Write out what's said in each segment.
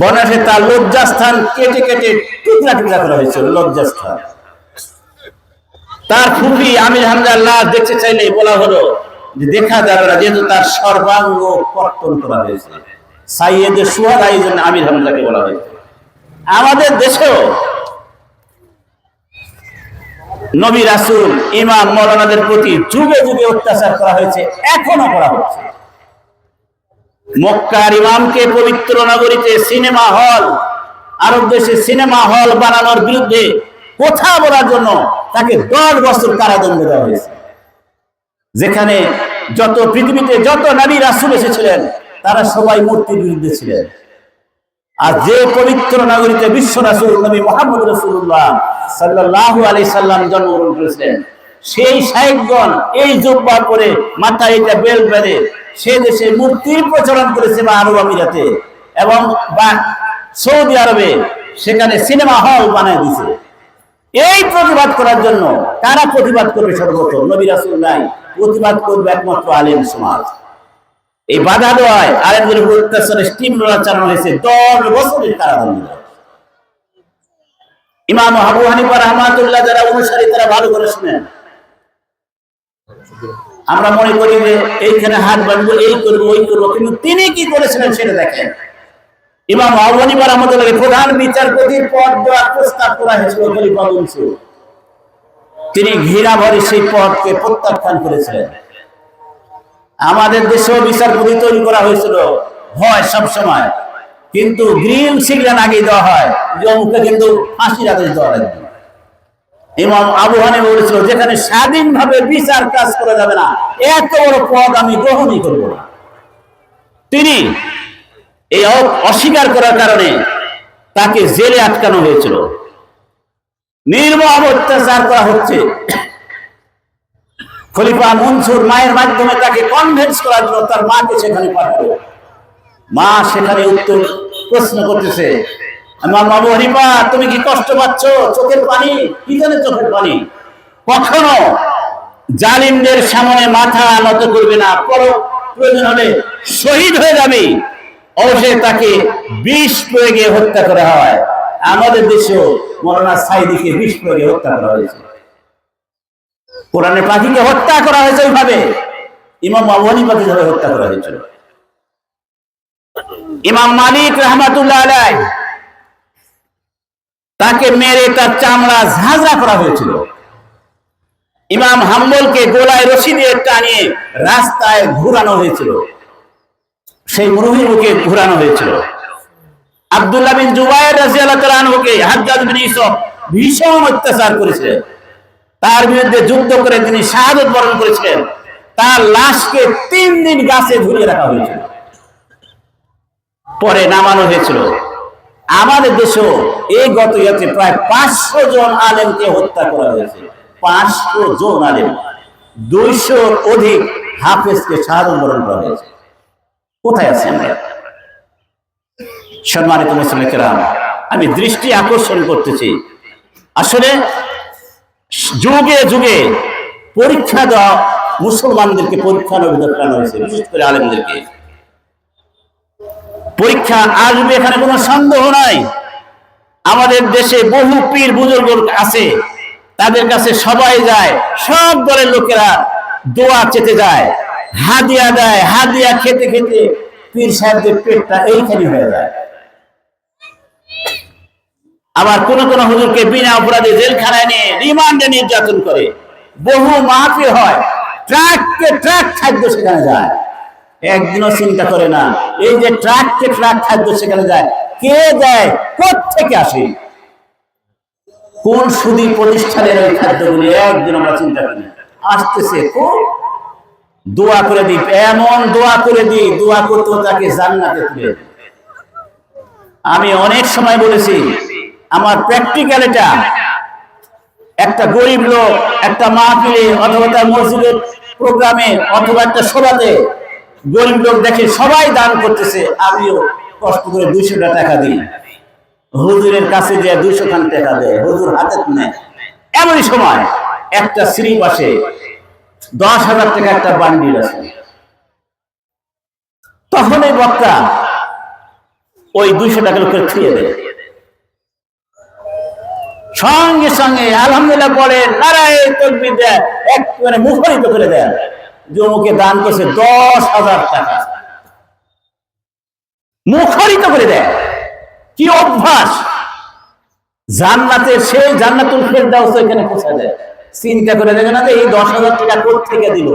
বনাসে তার লজ্জাস্থান কেটে কেটে টুকরা টুকরা করা হয়েছিল, লজ্জাস্থান। তার ফুফি আমির হামদার লাশ দেখতে চাইলে বলা হলো দেখা যাবে না, যেহেতু তার সর্বাঙ্গ কর্তন করা হয়েছে। সাইয়েদের সুহাদা জন্য আমির হামদাকে বলা হয়েছে। আমাদের দেশেও নবী রাসুল, ইমাম মৌলানাদের প্রতি যুগে যুগে অত্যাচার করা হয়েছে, এখনও করা হচ্ছে। মক্কার ইমামকে পবিত্র নগরীতে সিনেমা হল, আরব দেশে সিনেমা হল বানানোর বিরুদ্ধে কথা বলার জন্য তাকে দশ বছর কারাদণ্ড দেওয়া হয়েছে। যেখানে যত পৃথিবীতে যত নবী রাসুল এসেছিলেন, তারা সবাই মূর্তির বিরুদ্ধে ছিলেন। আর যে পবিত্র নগরীতে বিশ্ব রাসুল নবী মোহাম্মদ রসুল্লাহ সাল্লাহ আলি সাল্লাম জন্মগ্রহণ করেছিলেন সেই সাহেবগণ এই জব্বা করে মাথায় এটা বেল বেঁধে সে দেশে মূর্তির প্রচলন করেছে বা আরব আমিরাতে এবং বা সৌদি আরবে সেখানে সিনেমা হল বানায় দিছে এই প্রতিবাদ করার জন্য কারা প্রতিবাদ করবে সর্বপ্রথম? নবী নাই। প্রতিবাদ করবে একমাত্র আলেম সমাজ। এই বাধা দেওয়ায় আলেমদের উপর অত্যাচারে স্টিম রোলার চালানো হয়েছে দশ বছরের কারাদণ্ড। ইমাম আবু হানিফা রহমাতুল্লাহ যারা অনুসারী, তারা ভালো করে শুনেন। আমরা মনে করি যে এইখানে হাত বাঁধবো, এই করব, ওই করব, কিন্তু তিনি কি করেছিলেন সেটা দেখেন। আবু হানিফা রহমতুল্লাহ প্রধান বিচারপতির পদ দেওয়ার প্রস্তাব করা হয়েছিল তিনি ঘৃণা ভরে সেই পদকে প্রত্যাখ্যান করেছিলেন। আমাদের দেশেও বিচারপতি তৈরি করা হয়েছিল, হয় সব সময়। কিন্তু গ্রিন সিগন্যাল আগে দেওয়া হয়, যে অমুককে কিন্তু ফাঁসির আদেশ দেওয়া লাগবে। ইমাম আবু হানিফ বলেছিল, যেখানে স্বাধীনভাবে বিচার কাজ করা যাবে না, এত বড় পদ আমি গ্রহণই করব না। তিনি এই অস্বীকার করার কারণে তাকে জেলে আটকানো হয়েছিল। অত্যাচার করা হচ্ছে। খলিফা মনসুর মায়ের মাধ্যমে তাকে কনভেন্স করার জন্য তার মাকে সেখানে পাঠালো। মা সেখানে উত্তর প্রশ্ন করতেছে আমার বাবু হরিপা, তুমি কি কষ্ট পাচ্ছ? চোখের পানি? কি জানে চোখের পানি? কখনো জালিমদের সামনে মাথা নত করবে না। পর প্রয়োজন হলে শহীদ হয়ে যাবে। অবশ্যই তাকে বিষ প্রয়োগে হত্যা করা হয়। আমাদের দেশেও মৌলানা সাইদিকে বিষ প্রয়োগে হত্যা করা হয়েছে। কোরআনে পাখিকে হত্যা করা হয়েছে ওইভাবে। ইমাম আবু হানিফাকে যেভাবে হত্যা করা হয়েছিল। ইমাম মালিক রহমাতুল্লাহ আলাই তাকে মেরে তার চামড়া ঝাঁঝরা করা হয়েছিল। ইমাম হাম্বলকে গোলায় রশি দিয়ে টানিয়ে রাস্তায় ঘুরানো হয়েছিল। সেই মরুভূমি মুখে ঘুরানো হয়েছিল। বিন হাজ্জাজ বিন ইউসুফ ভীষণ অত্যাচার করেছিলেন। তার বিরুদ্ধে যুদ্ধ করে তিনি শাহাদত বরণ করেছিলেন। তার লাশকে তিন দিন গাছে ঝুলিয়ে রাখা হয়েছিল। পরে নামানো হয়েছিল। আমাদের দেশেও এই গত ইয়াতে প্রায় পাঁচশো জন আলেমকে হত্যা করা হয়েছে। পাঁচশো জন আলেম। দুইশোর অধিক হাফেজকে বরণ করা হয়েছে। কোথায় আছে আমরা সম্মানিত মুসলিমেরা আমি দৃষ্টি আকর্ষণ করতেছি। আসলে যুগে যুগে পরীক্ষা দেওয়া মুসলমানদেরকে পরীক্ষা নবীন হয়েছে, বিশেষ করে আলেমদেরকে। পরীক্ষা আসবে এখানে কোনো সন্দেহ নাই। আমাদের দেশে বহু পীর বুজুর্গ আছে, তাদের কাছে সবাই যায়, সব দলের লোকেরা দোয়া চেতে যায়, হাদিয়া দেয়, হাদিয়া খেতে খেতে পীর সাহেবদের পেটটা এইখানে হয়ে যায়। আবার কোন কোন হুজুরকে বিনা অপরাধে জেলখানায় নিয়ে রিমান্ডে নির্যাতন করে। বহু মাহফিল হয়, ট্রাককে ট্রাক খাদ্য সেখানে যায়। একদিনও চিন্তা করে না। এই যে ট্রাককে ট্রাক খাদ্য সেখানে যায়। কে দেয় থেকে আসে? কোন সুদী প্রতিষ্ঠানের ওই খাদ্যগুলি? একদিন আমরা চিন্তা করি। আসতেছে খুব দোয়া করে দিই। এমন দোয়া করে দিই, দোয়া করতে তাকে জান্নাতে তুলে আমি অনেক সময় বলেছি, আমার প্র্যাকটিক্যাল এটা। একটা গরিব লোক, একটা মাহফিলে অথবা তার মসজিদের প্রোগ্রামে অথবা একটা সভাতে গরিব লোক দেখে সবাই দান করতেছে, আমিও কষ্ট করে দুইশো টাকা দিই। হুজুরের কাছে যে দুইশো খান টাকা দেয়, হুজুর হাতে নেয়। এমনই সময় একটা শ্রী পাশে দশ হাজার টাকা একটা বান্ডিল আছে। তখন এই বক্তা ওই দুইশো টাকা লোকের ছুঁয়ে দেয়। সঙ্গে সঙ্গে আলহামদুলিল্লাহ পরে নারায় তকবির দেয়। এক মানে মুখরিত করে দেয় যে অমুকে দান করছে দশ হাজার টাকা। মুখরিত করে দেয়। কি অভ্যাস? জান্নাতের সেই জান্নাতুল ফেরদাউস এখানে পৌঁছা দেয়। চিন্তা করে দেখে না এই দশ হাজার টাকা কোথ থেকে দিল?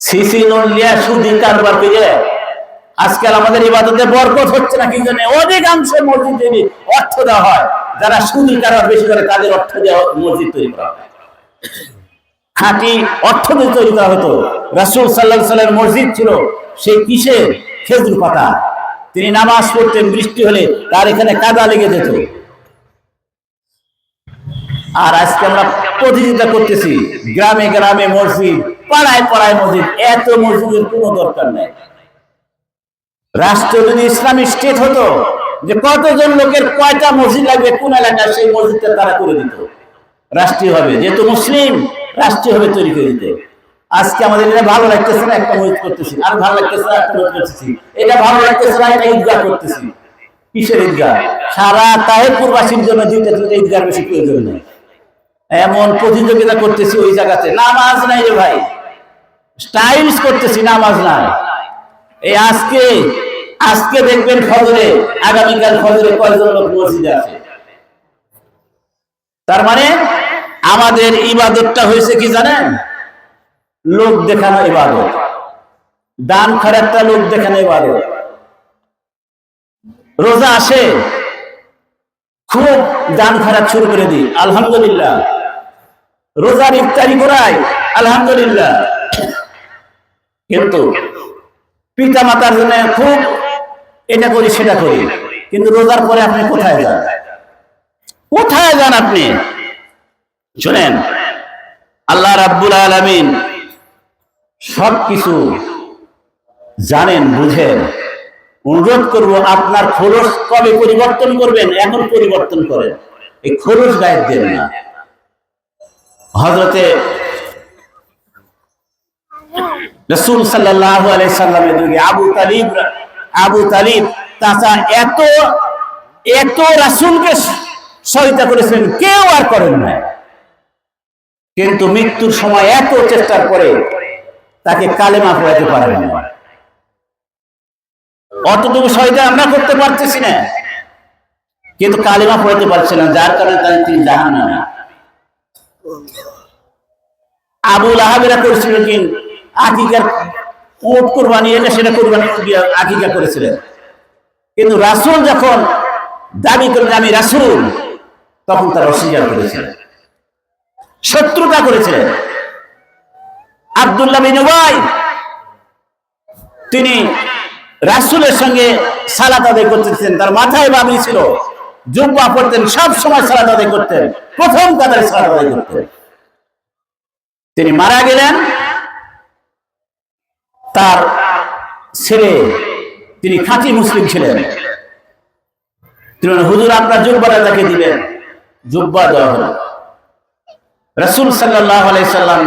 সিসি লোন লিয়া সুদি কারবার করে আজকাল আমাদের ইবাদতে বরকত হচ্ছে না, কি জন্য? অধিকাংশ অর্থ দেওয়া হয়। যারা সুদি কারবার বেশি করে, তাদের অর্থ দেওয়া মসজিদ তৈরি করা হয়। খাঁটি অর্থ দিয়ে তৈরি করা হতো। রাসুল সাল্লাহ সাল্লামের মসজিদ ছিল সেই কিসের? খেজুর পাতা। তিনি নামাজ পড়তেন, বৃষ্টি হলে তার এখানে কাদা লেগে যেত। আর আজকে আমরা প্রতিযোগিতা করতেছি। গ্রামে গ্রামে মসজিদ, পাড়ায় পাড়ায় মসজিদ, এত মসজিদের কোনো দরকার নেই। রাষ্ট্র যদি ইসলামিক স্টেট হতো যে কতজন লোকের কয়টা মসজিদ লাগবে, কোন এলাকায় সেই মসজিদটা তারা করে দিত। রাষ্ট্রীয় হবে। যেহেতু মুসলিম রাষ্ট্রীয় হবে তৈরি করে দিতে। আজকে আমাদের এটা ভালো লাগতেছে না, একটা মসজিদ করতেছি। আর ভালো লাগতেছে না, একটা করতেছি। এটা ভালো লাগতেছে না, একটা ঈদগাহ করতেছি। কিসের ঈদগাহ? সারা তাহেরপুরবাসীর জন্য দুইটা দুইটা ঈদগাহ বেশি প্রয়োজন নেই। এমন প্রতিযোগিতা করতেছি ওই জায়গাতে। নামাজ নাই রে ভাই। স্টাইলস করতেছি, নামাজ নাই। এই আজকে আজকে দেখবেন ফজরে, আগামীকাল ফজরে কয়জন লোক মসজিদে আছে? তার মানে আমাদের ইবাদতটা হয়েছে কি জানেন? লোক দেখানো ইবাদত। দান খারাপটা লোক দেখানো ইবাদত। রোজা আসে, খুব দান খারাপ শুরু করে দিই। আলহামদুলিল্লাহ। রোজার ইফতারি করাই, আলহামদুলিল্লাহ। কিন্তু পিতা মাতার জন্য খুব এটা করি, সেটা করি। কিন্তু রোজার পরে আপনি কোথায় যান? কোথায় যান আপনি? শোনেন, আল্লাহ রাব্বুল আলামিন সবকিছু জানেন, বুঝেন। অনুরোধ করব, আপনার খরচ কবে পরিবর্তন করবেন, এখন পরিবর্তন করেন। এই খরচ গায়ে দেন না। হজরতে রসুল সাল্লাহ সাল্লামের যুগে আবু তালিব আবু তালিব তাছা এত এত রাসুলকে সহিতা করেছিলেন কেউ আর করেন না কিন্তু মৃত্যুর সময় এত চেষ্টার পরে তাকে কালেমা পড়াতে পারেন না অতটুকু সহিতা আমরা করতে পারতেছি না। কিন্তু কালেমা পড়াতে পারছে না, যার কারণে তাই তিনি জাহান না আবুল আহাবেরা করেছিল কি? আকিকার ওট কোরবানি এটা সেটা কোরবানি আকিকা করেছিলেন। কিন্তু রাসুল যখন দাবি করলেন, আমি রাসুল, তখন তার অস্বীকার করেছিলেন। শত্রুতা করেছিলেন। আবদুল্লাহ বিন উবাই, তিনি রাসুলের সঙ্গে সালাত আদায় করতেছেন তার মাথায় বাবি ছিল। জুব্বা পড়তেন, সব সময় সালাত আদায় করতেন। প্রথম কাতারে সালাত আদায় করতেন। তিনি মারা গেলেন। তার ছেলে, তিনি খাঁটি মুসলিম ছিলেন। তিনি হুজুর, আপনার জুব্বাটা তাকে দিলেন জুব্বা দেওয়া হলো। রসুল সাল্লাম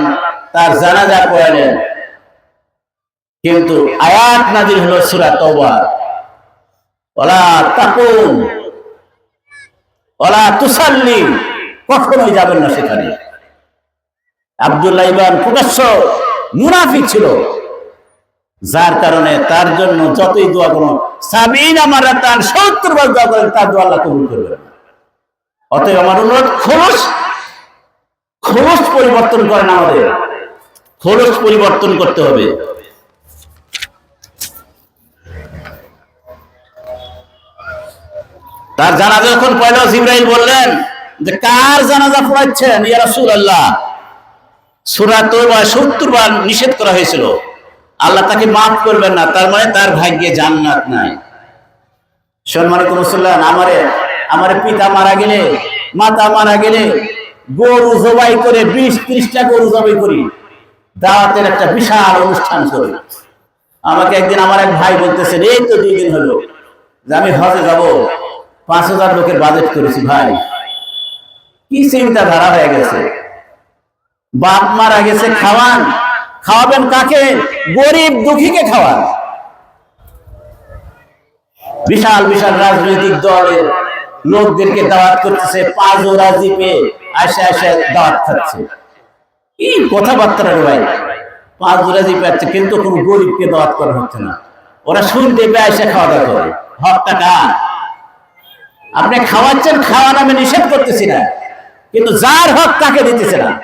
তার জানাজা পড়ালেন। কিন্তু আয়াত নাজির হলো সুরা তওবা। ওলা তাকুম ওলা তুসাল্লি, কখনোই যাবেন না সেখানে। আব্দুল্লাহ ইবান প্রকাশ্য মুনাফিক ছিল। যার কারণে তার জন্য যতই দোয়া করুন সাবিন আমার তার সত্তর দোয়া করেন, তার দোয়া আল্লাহ কবুল। অতএব আমার অনুরোধ, খোলস খোলস পরিবর্তন করেন আমাদের। খোলস পরিবর্তন করতে হবে। তার জানাজা যখন পয়লা জিব্রাইল বললেন যে, কার জানাজা পড়াচ্ছেন? ইয়া রাসূলুল্লাহ। সূরা তওবা 70 বার নিষেধ করা হয়েছিল। আল্লাহ তাকে মাফ করবেন না, তার মানে তার ভাগ্যে জান্নাত নাই। সম্মানিত মুসলমান আমারে আমারে পিতা মারা গেলে, মাতা মারা গেলে গরু জবাই করে বিশ ত্রিশটা গরু জবাই করি। দাওয়াতের একটা বিশাল অনুষ্ঠান করি। আমাকে একদিন আমার এক ভাই বলতেছেন এই তো দুই দিন হলো যে আমি হজে যাব। পাঁচ হাজার লোকের বাজেট করেছি ভাই। কি চিন্তা ধারা হয়ে গেছে? বাপ মারা গেছে খাওয়ান। খাওয়াবেন কাকে? গরিব দুঃখীকে খাওয়ান। বিশাল বিশাল রাজনৈতিক দলের লোকদেরকে দাওয়াত করতেছে, পাঁচ রাজীবে আসে আসে দাওয়াত খাচ্ছে কি ভাই, পাঁচ পাচ্ছে কিন্তু কোন গরিবকে দাওয়াত করা হচ্ছে না। ওরা শুনতে পেয়ে খাওয়া দাওয়া করে। হক টাকা। আপনি খাওয়াচ্ছেন আমি নিষেধ করতেছি না। কিন্তু যার হক তাকে দিতেছে না।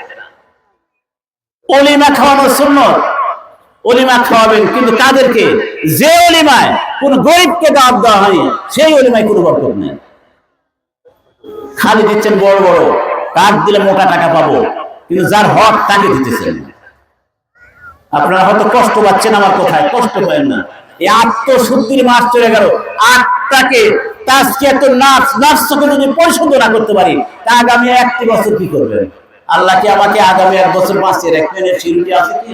অলিমা খাওয়ানোর সুন্নত। অলিমা খাওয়াবেন, কিন্তু কাদেরকে যে অলিমায় কোন গরিবকে দাওয়াত দেওয়া হয়নি, সেই অলিমায় কোনো বরকত নেই। খালি দিচ্ছেন বড় বড়। কাক দিলে মোটা টাকা পাবো, কিন্তু যার হক তাকে দিতেছেন। আপনারা হয়তো কষ্ট পাচ্ছেন আমার কোথায়, কষ্ট পাবেন না। এই আত্মশুদ্ধির মাস চলে গেল। আত্মাকে আমাকে আগামী এক বছর শিরুটি আছে কি?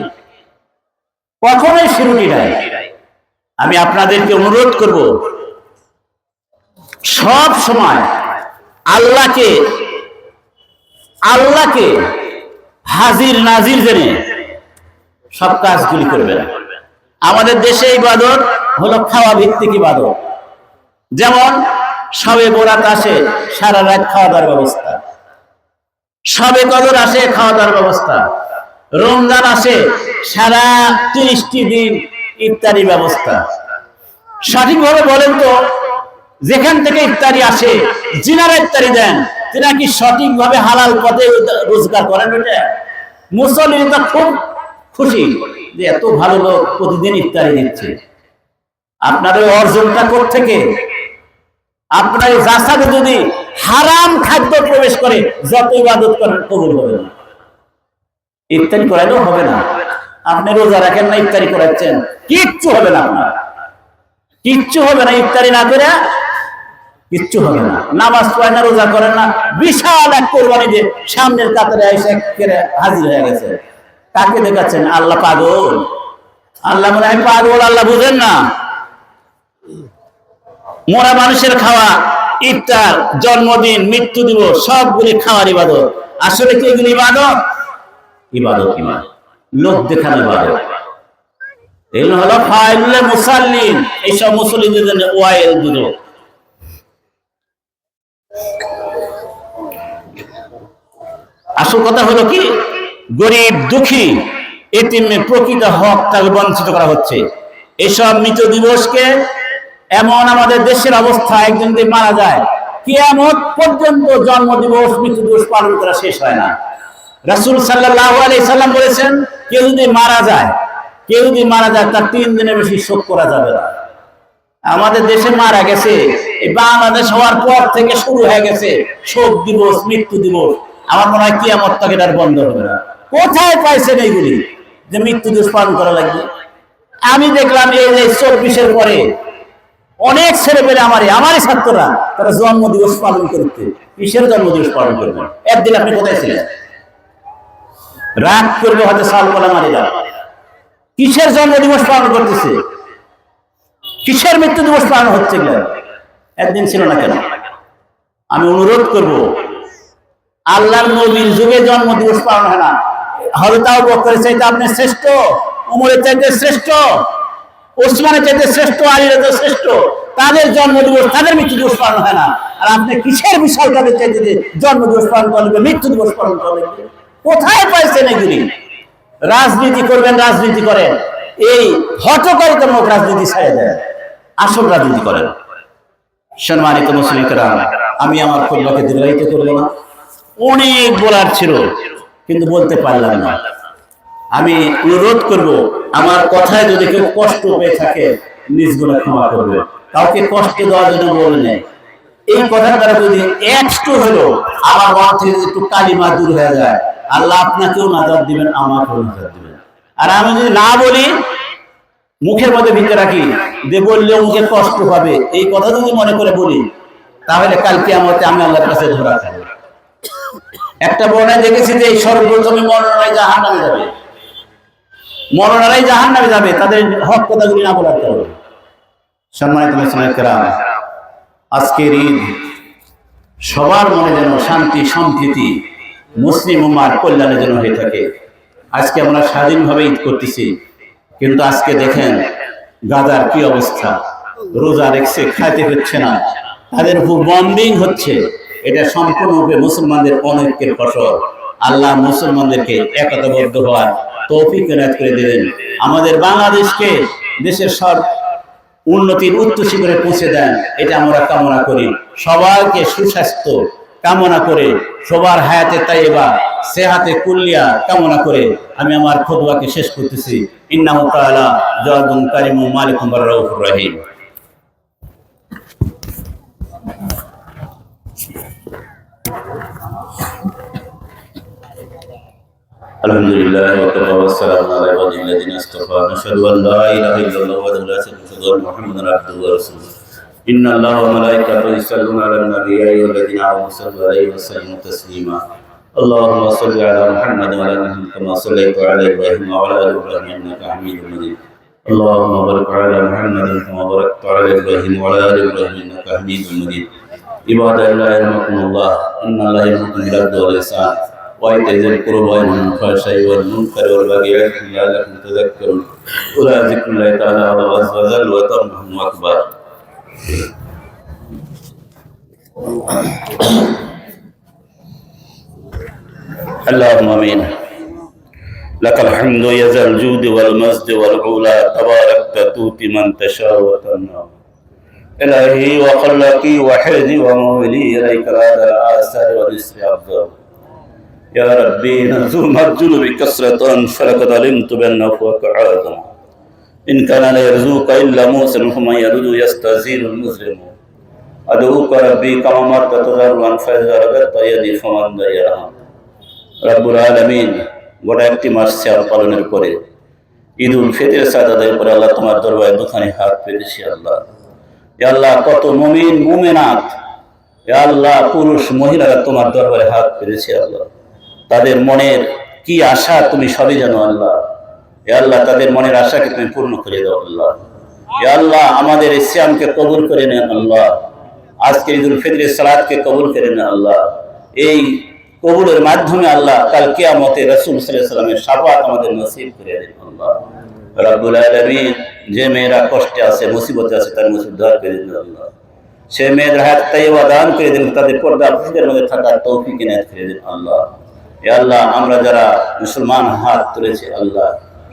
শিরুটি আমি আপনাদেরকে অনুরোধ করব, সব সময় আল্লাহকে আল্লাহকে হাজির নাজির জেনে সব কাজগুলি করবেন আমাদের দেশে ইবাদত হলো খাওয়া ভিত্তিক ইবাদত। যেমন সবে বোরাত আসে সারা রাত খাওয়া দাওয়ার ব্যবস্থা। সবে কদর আসে খাওয়া দাওয়ার ব্যবস্থা। রমজান আসে সারা তিরিশটি দিন ইত্যাদি ব্যবস্থা। সঠিকভাবে বলেন তো, যেখান থেকে ইফতারি আসে জিনারা ইফতারি দেন তিনি কি সঠিকভাবে হালাল পথে রোজগার করেন ওটা মুসলিম তো খুব খুশি যে এত ভালো লোক প্রতিদিন ইফতারি দিচ্ছে আপনার ওই অর্জনটা থেকে আপনার এই যদি হারাম খাদ্য প্রবেশ করে, যত ইবাদত করেন কবুল হবে না। ইফতারি করাইলেও হবে না। আপনি রোজা রাখেন না, ইফতারি করাচ্ছেন। কিচ্ছু হবে না আপনার। কিচ্ছু হবে না ইফতারি না করে কিচ্ছু হবে না। নামাজ পড়ে না, রোজা করেন না। বিশাল এক কোরবানি যে সামনের কাতারে এসে হাজির হয়ে গেছে। কাকে দেখাচ্ছেন? আল্লাহ পাগল। আল্লাহ মনে পাগল, আল্লাহ বুঝেন না। মোরা মানুষের খাওয়া, ইফতার, জন্মদিন, মৃত্যু দিবস, সবগুলি খাওয়ার ইবাদত। আসলে কি এগুলি ইবাদত? ইবাদত ইমান লোক দেখানো ইবাদত। এগুলো হলো ফাইলে মুসাল্লিন। এইসব মুসলিমদের জন্য ওয়াইল দুটো। আসল কথা হলো কি? গরিব, দুঃখী এতিমে প্রকৃত হক তাকে বঞ্চিত করা হচ্ছে। এসব মৃত দিবসকে এমন আমাদের দেশের অবস্থা, একজন যদি মারা যায়, কিয়ামত পর্যন্ত জন্ম দিবস, মৃত্যু দিবস পালন করা শেষ হয় না। রাসূল সাল্লাল্লাহু আলাইহি সাল্লাম বলেছেন, কেউ যদি মারা যায়, কেউ যদি মারা যায়, তার তিন দিনের বেশি শোক করা যাবে না। আমাদের দেশে মারা গেছে বাংলাদেশ হওয়ার পর থেকে শুরু হয়ে গেছে শোক দিবস, মৃত্যু দিবস। আমার মনে হয় কিয়ামত তাকে আর বন্ধ হবে না। কোথায় পাইছেন এইগুলি? যে মৃত্যু দিবস পালন করা লাগবে। আমি দেখলাম এই যে চব্বিশের পরে অনেক ছেলে পেলে আমারই আমারই ছাত্ররা, তারা জন্ম দিবস পালন করতে, কিসের জন্ম দিবস পালন করবে? একদিন আপনি কোথায় ছিলেন? রাগ করবে হয়তো সাল বলা মারি যাবে কিসের জন্ম দিবস পালন করতেছে? কিসের মৃত্যু দিবস পালন হচ্ছে? একদিন ছিল না কেন? আমি অনুরোধ করব আল্লাহর নবীর যুগে জন্ম দিবস পালন হয় না। হয়তো বকরের চাইতে আপনি শ্রেষ্ঠ, উমরের চাইতে শ্রেষ্ঠ, ওসমানের চাইতে শ্রেষ্ঠ, আলীর শ্রেষ্ঠ, তাদের জন্ম দিবস তাদের মৃত্যু দিবস পালন হয় না। আর আপনি কিসের বিশাল তাদের চাইতে যে জন্ম দিবস পালন করবে মৃত্যু দিবস পালন করবে কোথায় পাইছেন এগুলি? রাজনীতি করবেন, রাজনীতি করেন। এই হটকারিতামূলক রাজনীতি ছেড়ে দেন। আসল রাজনীতি করেন। সম্মানিত মুসলিমরা আমি আমার খুবকে দীর্ঘায়িত করব না। অনেক বলার ছিল, কিন্তু বলতে পারলাম না। আমি অনুরোধ করব, আমার কথায় যদি কেউ কষ্ট পেয়ে থাকে নিজগুলো ক্ষমা করবে। কাউকে কষ্ট দেওয়ার জন্য বলে নেই এই কথার দ্বারা যদি একটু হলো আমার মন থেকে একটু কালিমা দূর হয়ে যায়, আল্লাহ আপনাকেও নাজার দিবেন, আমাকেও নাজার দিবেন। আর আমি যদি না বলি, মুখের মধ্যে ভিতরে রাখি, যে বললেও মুখে কষ্ট হবে এই কথা যদি মনে করে বলি, তাহলে কালকে আমাকে আমি আল্লাহর কাছে ধরা খাব। একটা বর্ণায় দেখেছি যে এই সর্বপ্রথমে মরণায় জাহান নামে যাবে। মরণারাই জাহান নামে যাবে, তাদের হক কথাগুলি না বলার কারণে। সম্মানিত আজকের ঈদ সবার মনে যেন শান্তি, সম্প্রীতি, মুসলিম উম্মার কল্যাণের জন্য হয়ে থাকে। আজকে আমরা স্বাধীনভাবে ঈদ করতেছি, কিন্তু আজকে দেখেন গাজার কি অবস্থা। রোজা রেখছে খাইতে হচ্ছে না, তাদের উপর বম্বিং হচ্ছে। এটা সম্পূর্ণরূপে মুসলমানদের অনৈক্যের ফসল। আল্লাহ মুসলমানদেরকে একতাবদ্ধ হওয়ার তৌফিক এনায়ত করে দিলেন। আমাদের বাংলাদেশকে দেশের সব উন্নতির উচ্চ শিখরে পৌঁছে দেন, এটা আমরা কামনা করি। সবাইকে সুস্বাস্থ্য কামনা করে, সবার হায়াতে তাইবা সেহাতে কুল্লিয়া কামনা করে আমি আমার খোদবাকে শেষ করতেছি। ইন্নাহু তাআলা জাওয়াদুন কারিমুম মালিকুম রহিম। الحمد لله وكفى والسلام على عباده الذين اصطفى نشهد ان لا اله الا الله وحده لا شريك له وان محمدا عبده ورسوله ان الله وملائكته يصلون على النبي يا ايها الذين امنوا صلوا عليه وسلموا تسليما اللهم صل على محمد وعلى ال محمد كما صليت على ابراهيم وعلى ال ابراهيم انك حميد مجيد اللهم بارك على محمد كما باركت على ابراهيم وعلى ال ابراهيم انك حميد مجيد عباد الله يرحمكم الله ان الله يامركم بالعدل والاحسان وإيتاء ذي القربى وينهى عن الفحشاء والمنكر والبغي يعظكم لعلكم تذكرون أولئك ذكر الله تعالى عز وجل وترحم أكبر اللهم امين لك الحمد يا ذا الجود والمجد والعلا تباركت تؤتي من تشاء وتمنع إلهي وخلقي وحرزي ومولي إليك هذا الآثار والإسر أفضل يا ربي نزوم الجنوب كسرة فلقد علمت بأن فوق عادم إن كان لا يرزوك إلا موسى فمن يرد يستزيل المسلم أدعوك ربي كما مرت تضرعا فإذا رددت يدي فمن ذا يرحم রব্বুল আলমিন গোটা একটি মাস শ্যাল পালনের পরে ঈদ উল ফিতরের সাদ আদায়ের পরে আল্লাহ তোমার দরবারে দুখানি হাত পেতেছি আল্লাহ এ আল্লাহ কত মুমিন মুমিনাত এ আল্লাহ পুরুষ মহিলারা তোমার দরবারে হাত পেতেছি আল্লাহ তাদের মনের কি আশা তুমি সবই জানো আল্লাহ। এ আল্লাহ, তাদের মনের আশাকে তুমি পূর্ণ করে দাও আল্লাহ। এ আল্লাহ, আমাদের এই শ্যামকে কবুল করে নেন আল্লাহ। আজকে ঈদুল ফিতরের সালাদকে কবুল করে নেন আল্লাহ। এই কবুলের মাধ্যমে আল্লাহ কাল কিয়ামতে রসুল সাল্লামের সাফাত আমাদের নসিব করে দেন আল্লাহ। রাব্বুল আলামিন, যে মেয়েরা কষ্টে আছে, মুসিবতে আছে, তার মুসিবত দূর করে দিন আল্লাহ। সে মেয়েদের হাত তাইবা দান করে দিন, তাদের পর্দা মধ্যে থাকার তৌফিক ইনায়াত করে দিন আল্লাহ। এ আল্লাহ, আমরা যারা মুসলমান হাত তুলেছি আল্লাহ,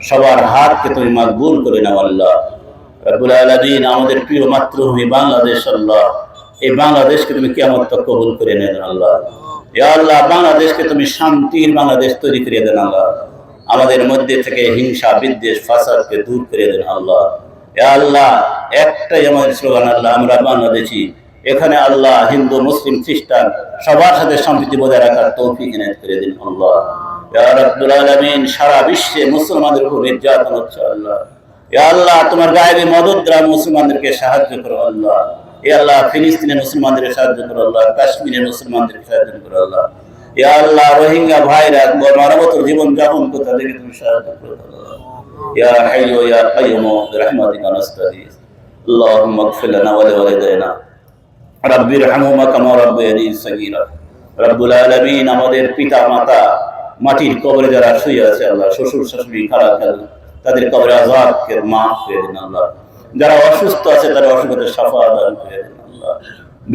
সবার হাতকে তুমি মাকবুল করে নাও আল্লাহ। রাব্বুল আলামিন আমাদের প্রিয় মাতৃভূমি বাংলাদেশ আল্লাহ, এই বাংলাদেশকে তুমি কেমন কবুল করে নেন আল্লাহ। ইয়া আল্লাহ, বাংলাদেশকে তুমি শান্তির বাংলাদেশ তৈরি করে দেন আল্লাহ। আমাদের মধ্যে থেকে হিংসা, বিদ্বেষ, ফাসাদকে দূর করে দেন আল্লাহ। ইয়া আল্লাহ, একটাই আমাদের স্লোগান আল্লাহ, আমরা বাংলাদেশি। এখানে আল্লাহ হিন্দু মুসলিম খ্রিস্টান সবার সাথে সম্প্রীতি বজায় রাখার তৌফিক এনায়ত করে দিন আল্লাহ ইয়া রাব্বুল আলামিন সারা বিশ্বে মুসলমানদের উপর নির্যাতন হচ্ছে আল্লাহ ইয়া আল্লাহ তোমার গায়েবী মদত দ্বারা মুসলমানদেরকে সাহায্য করো আল্লাহ ইয়া আল্লাহ ফিলিস্তিনের মুসলমানদের সাহায্য করো আল্লাহ কাশ্মীরের মুসলমানদের সাহায্য করো আল্লাহ ইয়া আল্লাহ রোহিঙ্গা ভাইরা মানবতর জীবন যাপন করতে তাদেরকে তুমি সাহায্য করো আল্লাহ ইয়া হাইয়ু ইয়া কাইয়ুম বিরহমাতিকা নাস্তাগীথ اللهم اغفر لنا ولوالدينا রব্বির হামুমা কামা রব্বানি সগীরা। রব্বুল আলামিন আমাদের পিতা মাতা মাটির কবরে যারা শুয়ে আছে, আল্লাহ, শ্বশুর, শাশুড়ি, খালা, খালু, তাদের কবরে আজাদকে মাফ করে দিন আল্লাহ। যারা অসুস্থ আছে তারা অসুখের সাফা দান করে দিন আল্লাহ।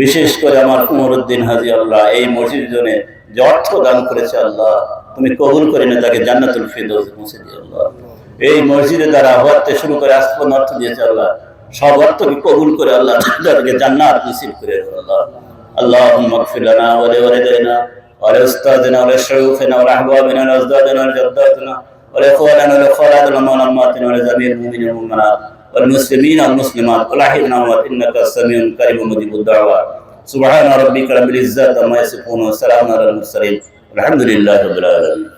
বিশেষ করে আমার কুমরুদ্দিন হাজি আল্লাহ, এই মসজিদ জনে যে অর্থ দান করেছে আল্লাহ, তুমি কবুল করে নে তাকে জান্নাতুল ফিরদৌস পৌঁছে আল্লাহ। এই মসজিদে তারা হওয়াতে শুরু করে আসপন অর্থ দিয়েছে আল্লাহ। সব অর্থকে কবুল করে আল্লাহ তাদেরকে জান্নাত নসিব করে দিও আল্লাহ اللهم اغفر لنا ولوالدينا ولأستاذنا ولشيوخنا ولأحبابنا ولأزدادنا ولجداتنا ولإخواننا ولأخواتنا ولأماتنا ولجميع المؤمنين والمؤمنات والمسلمين والمسلمات ولاحقنا إنك السميع الكريم مجيب الدعوات سبحان ربك رب العزة عما يصفون وسلام على المرسلين الحمد لله رب العالمين